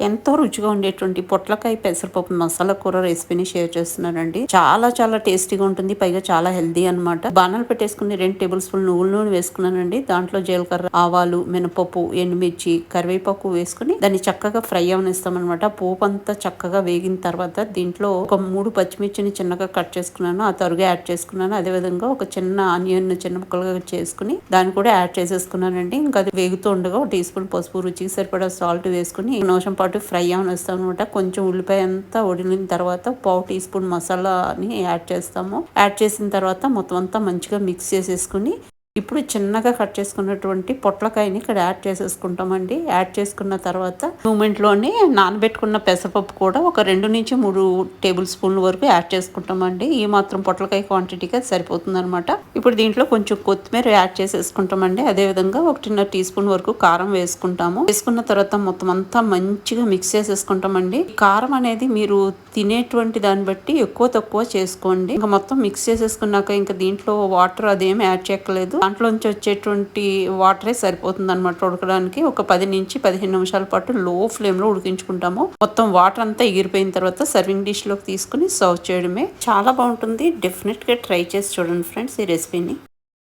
ఎంతో రుచిగా ఉండేటువంటి పొట్లకాయ పెసరపప్పు మసాలా కూర రెసిపీని షేర్ చేస్తున్నానండి. చాలా చాలా టేస్టీగా ఉంటుంది. పైగా చాలా హెల్దీ అనమాట బాణాలు పెట్టేసుకుని రెండు టేబుల్ స్పూన్ నువ్వుల నూనె వేసుకున్నానండి. దాంట్లో జీలకర్ర ఆవాలు మినపప్పు ఎండుమిర్చి కరివేపాకు వేసుకుని దాన్ని చక్కగా ఫ్రై అవనిస్తాం అనమాట పోపు అంతా చక్కగా వేగిన తర్వాత దీంట్లో ఒక మూడు పచ్చిమిర్చిని చిన్నగా కట్ చేసుకున్నాను. ఆ తరుగా యాడ్ చేసుకున్నాను. అదే విధంగా ఒక చిన్న ఆనియన్ చిన్న ముక్కలుగా చేసుకుని దాన్ని కూడా యాడ్ చేసేసుకున్నానండి. ఇంకా అది వేగుతూ ఉండగా ఒక టీ స్పూన్ పసుపు రుచికి సరిపడా సాల్ట్ వేసుకుని నిమిషం పాటు ఫ్రై అని వేస్తాం అనమాట కొంచెం ఉల్లిపాయ అంతా వడిలిన తర్వాత పావు టీ స్పూన్ మసాలాని యాడ్ చేస్తాము. యాడ్ చేసిన తర్వాత మొత్తం అంతా మంచిగా మిక్స్ చేసేసుకుని ఇప్పుడు చిన్నగా కట్ చేసుకున్నటువంటి పొట్లకాయని ఇక్కడ యాడ్ చేసేసుకుంటామండి. యాడ్ చేసుకున్న తర్వాత మూమెంట్లోనే నానబెట్టుకున్న పెసరపప్పు కూడా ఒక రెండు నుంచి మూడు టేబుల్ స్పూన్ల వరకు యాడ్ చేసుకుంటామండి. ఈ మాత్రం పొట్లకాయ క్వాంటిటీగా అది సరిపోతుందనమాట ఇప్పుడు దీంట్లో కొంచెం కొత్తిమీర యాడ్ చేసేసుకుంటామండి. అదేవిధంగా ఒకటిన్నర టీ స్పూన్ వరకు కారం వేసుకుంటాము. వేసుకున్న తర్వాత మొత్తం అంతా మంచిగా మిక్స్ చేసేసుకుంటామండి. కారం అనేది మీరు తినేటువంటి దాన్ని బట్టి ఎక్కువ తక్కువ చేసుకోండి. ఇంకా మొత్తం మిక్స్ చేసేసుకున్నాక ఇంకా దీంట్లో వాటర్ అదేమి యాడ్ చేయక్కలేదు దాంట్లోంచి వచ్చేటువంటి వాటరే సరిపోతుంది అనమాట ఉడకడానికి. ఒక పది నుంచి పదిహేను నిమిషాల పాటు లో ఫ్లేమ్లో ఉడికించుకుంటాము. మొత్తం వాటర్ అంతా ఎగిరిపోయిన తర్వాత సర్వింగ్ డిష్లోకి తీసుకుని సర్వ్ చేయడమే. చాలా బాగుంటుంది. డెఫినెట్గా ట్రై చేసి చూడండి ఫ్రెండ్స్ ఈ రెసిపీని.